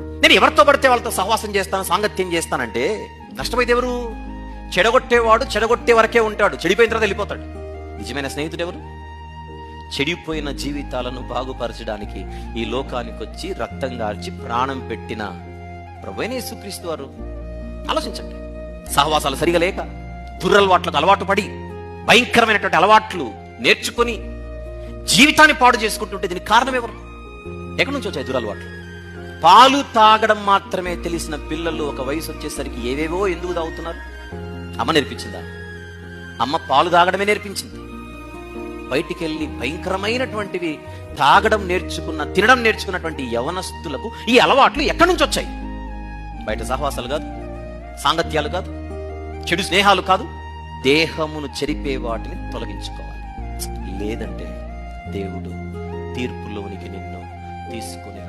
నేను ఎవరితో పడితే వాళ్ళతో సహవాసం చేస్తాను సాంగత్యం చేస్తానంటే నష్టపోయేది ఎవరు? చెడగొట్టేవాడు చెడగొట్టే వరకే ఉంటాడు. చెడిపోయిన తర్వాత వెళ్ళిపోతాడు. నిజమైన స్నేహితుడు ఎవరు? చెడిపోయిన జీవితాలను బాగుపరచడానికి ఈ లోకానికి వచ్చి రక్తం గార్చి ప్రాణం పెట్టిన ప్రభువైన యేసుక్రీస్తు వారు. ఆలోచించండి. సహవాసాలు సరిగా లేక దురలవాట్లకు అలవాటు పడి భయంకరమైనటువంటి అలవాట్లు నేర్చుకొని జీవితాన్ని పాడు చేసుకుంటుంటే దీనికి కారణం ఎవరు? ఎక్కడి నుంచి వచ్చాయి దురలవాట్లు? పాలు తాగడం మాత్రమే తెలిసిన పిల్లలు ఒక వయసు వచ్చేసరికి ఏవేవో ఎందుకు తాగుతున్నారు? అమ్మ నేర్పించిందా? అమ్మ పాలు తాగడమే నేర్పించింది. బయటికి వెళ్ళి భయంకరమైనటువంటివి తాగడం నేర్చుకున్న తినడం నేర్చుకున్నటువంటి యవనస్తులకు ఈ అలవాట్లు ఎక్కడి నుంచి వచ్చాయి? బయట సహవాసాలు కాదు సాంగత్యాలు కాదు చెడు స్నేహాలు కాదు దేహమును చెరిపే వాటిని తొలగించుకోవాలి. లేదంటే దేవుడు తీర్పులోనికి నిన్ను తీసుకుని